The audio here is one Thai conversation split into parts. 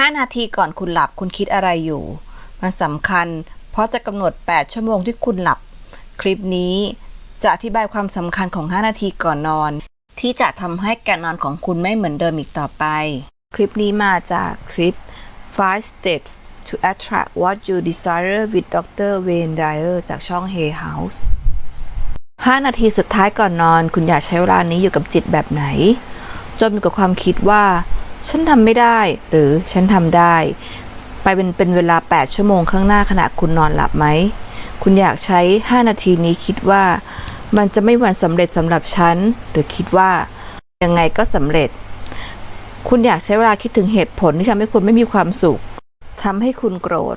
5 นาทีก่อนคุณหลับคุณคิดอะไรอยู่ มันสำคัญ เพราะจะกำหนด 8 ชั่วโมงที่คุณหลับ คลิปนี้จะอธิบายความสำคัญของ 5 นาทีก่อนนอน ที่จะทำให้การนอนของคุณไม่เหมือนเดิมอีกต่อไป คลิปนี้มาจากคลิป5 steps to attract what you desire with Dr. Wayne Dyer จากช่อง Hey House 5 นาทีสุดท้ายก่อนนอน คุณอยากใช้เวลานี้อยู่กับจิตแบบไหนจนอยู่กับความคิดว่า ฉันทำไม่ได้ หรือฉันทำได้ ไปเป็นเป็นเวลา 8 ชั่วโมงข้างหน้าขณะคุณนอนหลับไหม คุณอยากใช้ 5 นาทีนี้คิดว่า มันจะไม่หวันสำเร็จสำหรับฉัน หรือคิดว่า ยังไงก็สำเร็จ คุณอยากใช้เวลาคิดถึงเหตุผลที่ทำให้คุณไม่มีความสุขทำให้คุณโกรธ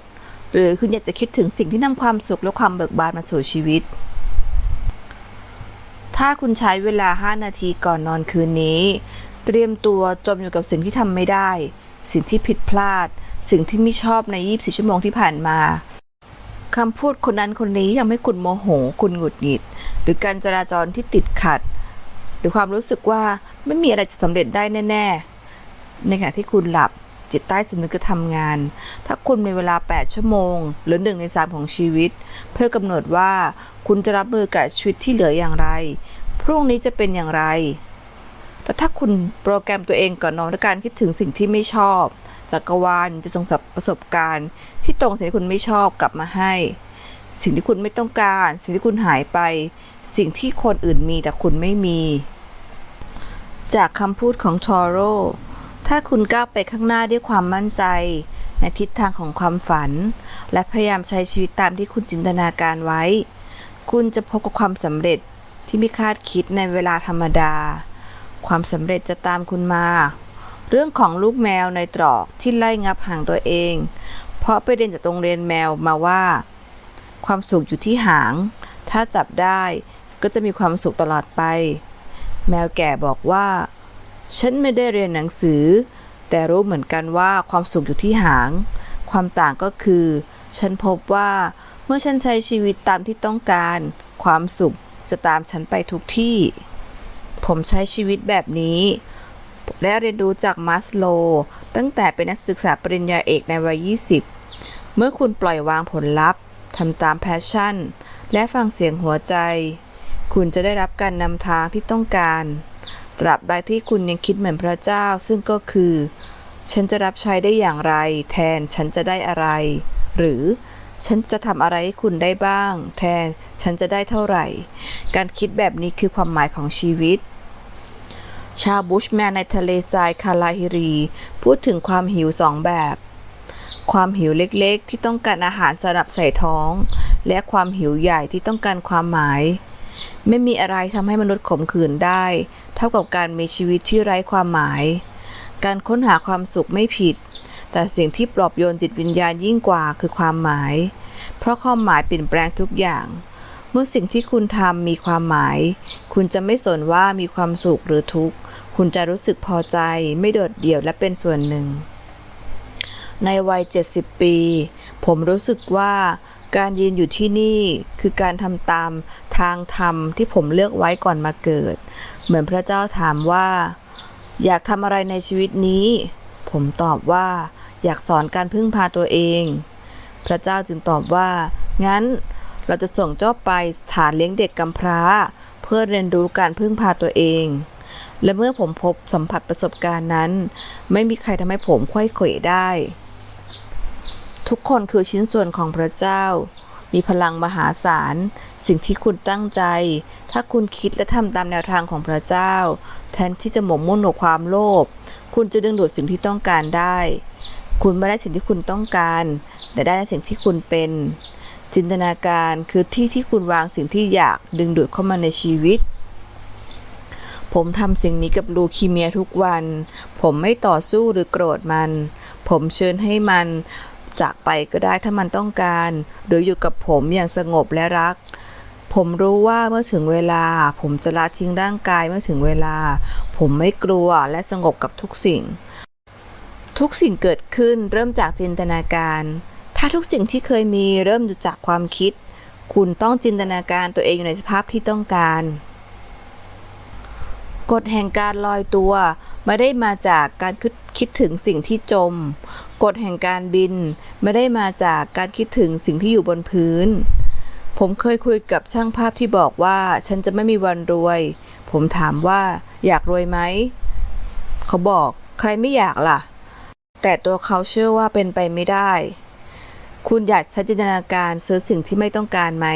หรือคุณอยากจะคิดถึงสิ่งที่นำความสุขและความเบิกบานมาสู่ชีวิตถ้าคุณใช้เวลา 5 นาทีก่อนนอนคืนนี้ เตรียมตัวจมอยู่กับสิ่งที่ทำไม่ได้ สิ่งที่ผิดพลาด สิ่งที่ไม่ชอบใน 24 ชั่วโมงที่ผ่านมาคำพูดคนนั้นคนนี้ทำให้คุณโมโห คุณหงุดหงิด หรือการจราจรที่ติดขัด หรือความรู้สึกว่าไม่มีอะไรจะสำเร็จได้แน่ ๆ ในขณะที่คุณหลับจิตใต้สำนึกก็ทำงาน ถ้าคุณมีเวลา 8 ชั่วโมง หรือ1ใน3ของชีวิต เพื่อกำหนดว่าคุณจะรับมือกับชีวิตที่เหลืออย่างไร พรุ่งนี้จะเป็นอย่างไร แล้วถ้าคุณโปรแกรมตัวเองก่อนนอนด้วยการคิดถึงสิ่งที่ไม่ชอบจักรวาลจะส่งประสบการณ์ที่ตรงสิ่งที่คุณไม่ชอบกลับมาให้ สิ่งที่คุณไม่ต้องการ สิ่งที่คุณหายไป สิ่งที่คนอื่นมีแต่คุณไม่มี จากคำพูดของทอโรถ้าคุณก้าวไปข้างหน้าด้วยความมั่นใจ ในทิศทางของความฝัน และพยายามใช้ชีวิตตามที่คุณจินตนาการไว้ คุณจะพบกับความสำเร็จที่ไม่คาดคิดในเวลาธรรมดา ความสำเร็จจะตามคุณมา เรื่องของลูกแมวในตรอกที่ไล่งับหางตัวเอง เพราะไปเรียนจากโรงเรียนแมวมาว่า ความสุขอยู่ที่หาง ถ้าจับได้ก็จะมีความสุขตลอดไป แมวแก่บอกว่า ฉันไม่ได้เรียนหนังสือ แต่รู้เหมือนกันว่าความสุขอยู่ที่หาง ความต่างก็คือ ฉันพบว่าเมื่อฉันใช้ชีวิตตามที่ต้องการ ความสุขจะตามฉันไปทุกที่ ผมใช้ชีวิตแบบนี้และเรียนรู้จากมัสโล ตั้งแต่เป็นนักศึกษาปริญญาเอกในวัย 20 เมื่อคุณปล่อยวางผลลัพธ์ทำตามแพชชั่น และฟังเสียงหัวใจ คุณจะได้รับการนำทางที่ต้องการ ตราบใดที่คุณยังคิดเหมือนพระเจ้า ซึ่งก็คือ ฉันจะรับใช้ได้อย่างไร แทนฉันจะได้อะไร หรือฉันจะทำอะไรให้คุณได้บ้าง แทนฉันจะได้เท่าไหร่ การคิดแบบนี้คือความหมายของชีวิต ชาวบุชแมนในทะเลทรายคาลาฮิรี พูดถึงความหิวสองแบบ ความหิวเล็กๆ ที่ต้องการอาหารสำหรับใส่ท้อง และความหิวใหญ่ที่ต้องการความหมาย ไม่มีอะไรทำให้มนุษย์ขมขื่นได้ เท่ากับการมีชีวิตที่ไร้ความหมาย การค้นหาความสุขไม่ผิด แต่สิ่งที่ปลอบโยนจิตวิญญาณยิ่งกว่าคือความหมาย เพราะความหมายเปลี่ยนแปลงทุกอย่างเมื่อสิ่งที่คุณทำมีความหมาย คุณจะไม่สนว่ามีความสุขหรือทุกข์ คุณจะรู้สึกพอใจไม่โดดเดี่ยวและเป็นส่วนหนึ่ง ในวัย 70 ปี ผมรู้สึกว่าการยืนอยู่ที่นี่คือการทำตามทางธรรมที่ผมเลือกไว้ก่อนมาเกิด เหมือนพระเจ้าถามว่า อยากทำอะไรในชีวิตนี้ ผมตอบว่าอยากสอนการพึ่งพาตัวเอง พระเจ้าจึงตอบว่า งั้นเราจะส่งเจ้าไปสถานเลี้ยงเด็กกำพร้า เพื่อเรียนรู้การพึ่งพาตัวเอง และเมื่อผมพบสัมผัสประสบการณ์นั้น ไม่มีใครทำให้ผมค่อยเขวได้ ทุกคนคือชิ้นส่วนของพระเจ้า มีพลังมหาศาล สิ่งที่คุณตั้งใจ ถ้าคุณคิดและทำตามแนวทางของพระเจ้า แทนที่จะหมกมุ่นกับความโลภคุณจะดึงดูดสิ่งที่ต้องการได้ คุณไม่ได้สิ่งที่คุณต้องการ แต่ได้สิ่งที่คุณเป็น จินตนาการคือที่ที่คุณวางสิ่งที่อยากดึงดูดเข้ามาในชีวิต ผมทำสิ่งนี้กับลูคีเมียทุกวัน ผมไม่ต่อสู้หรือโกรธมัน ผมเชิญให้มันจากไปก็ได้ถ้ามันต้องการ หรืออยู่กับผมอย่างสงบและรัก ผมรู้ว่าเมื่อถึงเวลา ผมจะละทิ้งร่างกายเมื่อถึงเวลา ผมไม่กลัวและสงบกับทุกสิ่ง ทุกสิ่งเกิดขึ้นเริ่มจากจินตนาการ ถ้าทุกสิ่งที่เคยมีเริ่มจากความคิด คุณต้องจินตนาการตัวเองอยู่ในสภาพที่ต้องการ กฎแห่งการลอยตัว ไม่ได้มาจากการคิดคิดถึงสิ่งที่จม กฎแห่งการบิน ไม่ได้มาจากการคิดถึงสิ่งที่อยู่บนพื้น ผมเคยคุยกับช่างภาพที่บอกว่าฉันจะไม่มีวันรวย ผมถามว่าอยากรวยไหม เขาบอกใครไม่อยากล่ะ แต่ตัวเขาเชื่อว่าเป็นไปไม่ได้ คุณอยากใช้จินตนาการซื้อสิ่งที่ไม่ต้องการไหม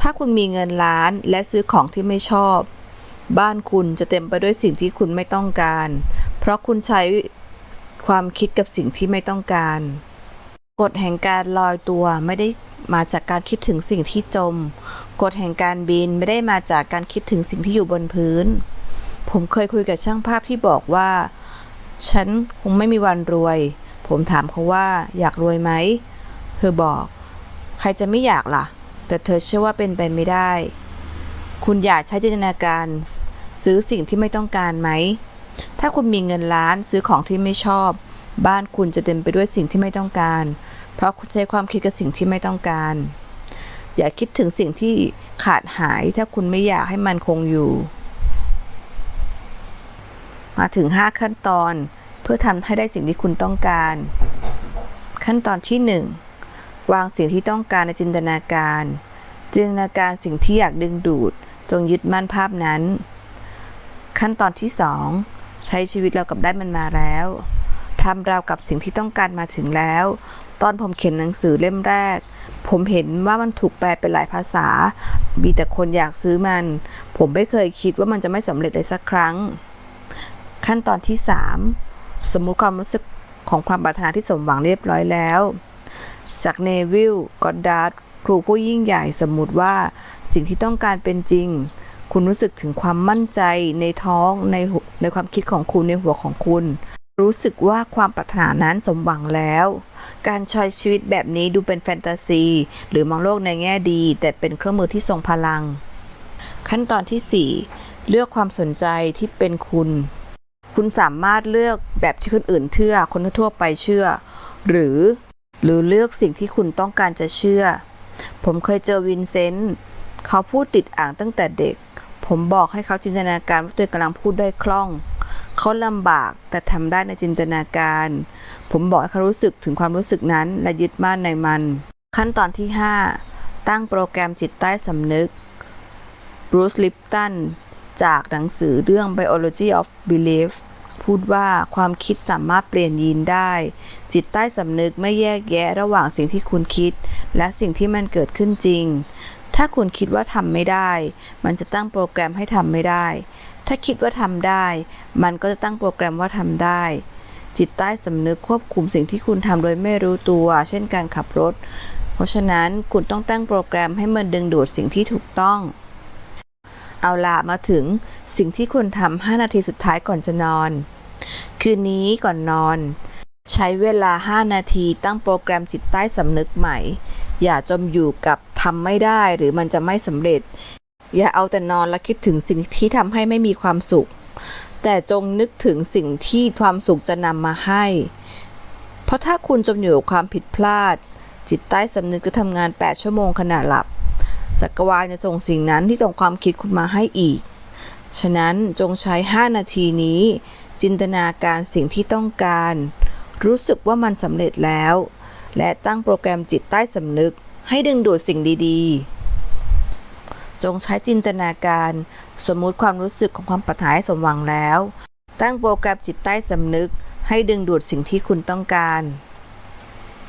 ถ้าคุณมีเงินล้านและซื้อของที่ไม่ชอบ บ้านคุณจะเต็มไปด้วยสิ่งที่คุณไม่ต้องการ เพราะคุณใช้ความคิดกับสิ่งที่ไม่ต้องการ กฎแห่งการลอยตัวไม่ได้มาจากการคิดถึงสิ่งที่จม กฎแห่งการบินไม่ได้มาจากการคิดถึงสิ่งที่อยู่บนพื้น ผมเคยคุยกับช่างภาพที่บอกว่า ฉันคงไม่มีวันรวย ผมถามเขาว่าอยากรวยไหม เธอบอก ใครจะไม่อยากล่ะ แต่เธอเชื่อว่าเป็นไปไม่ได้ คุณอยากใช้จินตนาการซื้อสิ่งที่ไม่ต้องการไหม ถ้าคุณมีเงินล้านซื้อของที่ไม่ชอบ บ้านคุณจะเต็มไปด้วยสิ่งที่ไม่ต้องการ เพราะคุณใช้ความคิดกับสิ่งที่ไม่ต้องการ อย่าคิดถึงสิ่งที่ขาดหาย ถ้าคุณไม่อยากให้มันคงอยู่ มาถึง 5 ขั้นตอนเพื่อทำให้ได้สิ่งที่คุณต้องการ ขั้นตอนที่ 1 วางสิ่งที่ต้องการในจินตนาการ จินตนาการสิ่งที่อยากดึงดูด จงยึดมั่นภาพนั้น ขั้นตอนที่ 2 ใช้ชีวิตเรากับได้มันมาแล้วทำราวกับสิ่งที่ต้องการมาถึงแล้ว ตอนผมเขียนหนังสือเล่มแรก ผมเห็นว่ามันถูกแปลเป็นหลายภาษา มีแต่คนอยากซื้อมัน ผมไม่เคยคิดว่ามันจะไม่สำเร็จเลยสักครั้ง ขั้นตอนที่ 3 สมมุติความรู้สึกของความปรารถนาที่สมหวังเรียบร้อยแล้ว จากเนวิลกอดดาร์ด ครูผู้ยิ่งใหญ่สมมุติว่าสิ่งที่ต้องการเป็นจริง คุณรู้สึกถึงความมั่นใจในท้องในในความคิดของคุณในหัวของคุณ รู้สึกว่าความปรารถนานั้นสมหวังแล้ว การใช้ชีวิตแบบนี้ดูเป็นแฟนตาซี หรือมองโลกในแง่ดี แต่เป็นเครื่องมือที่ทรงพลัง ขั้นตอนทีสี่4 เลือกความสนใจที่เป็นคุณ คุณสามารถเลือกแบบที่คนอื่นเชื่อคนทั่วไปเชื่อ หรือ หรือเลือกสิ่งที่คุณต้องการจะเชื่อ ผมเคยเจอวินเซนต์เขาพูดติดอ่างตั้งแต่เด็ก ผมบอกให้เขาจินตนาการว่าตัวเองกำลังพูดได้คล่อง เขาลำบากแต่ทำได้ในจินตนาการ ผมบอกให้เขารู้สึกถึงความรู้สึกนั้นและยึดมั่นในมัน ขั้นตอนที่ 5 ตั้งโปรแกรมจิตใต้สำนึกบรูซลิปตันจากหนังสือเรื่อง Biology of Belief พูดว่าความคิดสามารถเปลี่ยนยีนได้ จิตใต้สำนึกไม่แยกแยะระหว่างสิ่งที่คุณคิด และสิ่งที่มันเกิดขึ้นจริง ถ้าคุณคิดว่าทำไม่ได้ มันจะตั้งโปรแกรมให้ทำไม่ได้ ถ้าคิดว่าทำได้ มันก็จะตั้งโปรแกรมว่าทำได้ จิตใต้สำนึกควบคุมสิ่งที่คุณทำโดยไม่รู้ตัว เช่นการขับรถ เพราะฉะนั้นคุณต้องตั้งโปรแกรมให้มันดึงดูดสิ่งที่ถูกต้อง เอาละมาถึงสิ่งที่ควรทำ5นาทีสุดท้ายก่อนจะนอน คืนนี้ก่อนนอน ใช้เวลา 5 นาทีตั้งโปรแกรมจิตใต้สำนึกใหม่ อย่าจมอยู่กับทำไม่ได้หรือมันจะไม่สำเร็จ อย่าเอาแต่นอนและคิดถึงสิ่งที่ทำให้ไม่มีความสุข แต่จงนึกถึงสิ่งที่ความสุขจะนำมาให้ เพราะถ้าคุณจมอยู่กับความผิดพลาด จิตใต้สำนึกจะทำงาน 8 ชั่วโมงขณะหลับ จักรวาลจะส่งสิ่งนั้นที่ตรงความคิดคุณมาให้อีก ฉะนั้นจงใช้ 5 นาทีนี้ จินตนาการสิ่งที่ต้องการ รู้สึกว่ามันสำเร็จแล้ว และตั้งโปรแกรมจิตใต้สำนึก ให้ดึงดูดสิ่งดีๆ จงใช้จินตนาการสมมุติความรู้สึกของความปรารถนาสมหวังแล้ว ตั้งโปรแกรมจิตใต้สำนึก ให้ดึงดูดสิ่งที่คุณต้องการ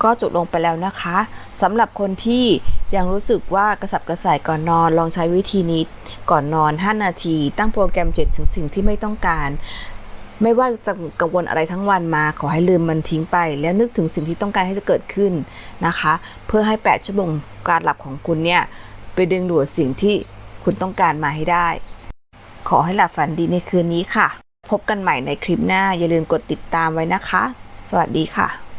ก็จบลงไปแล้วนะคะสำหรับคนที่ ยังรู้สึกว่ากระสับกระส่ายก่อนนอน ลองใช้วิธีนี้ก่อนนอน 5 นาที ตั้งโปรแกรมเจ็ดถึงสิ่งที่ไม่ต้องการ ไม่ว่าจะกังวลอะไรทั้งวันมา ขอให้ลืมมันทิ้งไป แล้วนึกถึงสิ่งที่ต้องการให้จะเกิดขึ้นนะคะ เพื่อให้ 8 ชั่วโมงการหลับของคุณเนี่ยไปดึงดูดสิ่งที่คุณต้องการมาให้ได้ ขอให้หลับฝันดีในคืนนี้ค่ะ พบกันใหม่ในคลิปหน้าอย่าลืมกดติดตามไว้นะคะ สวัสดีค่ะ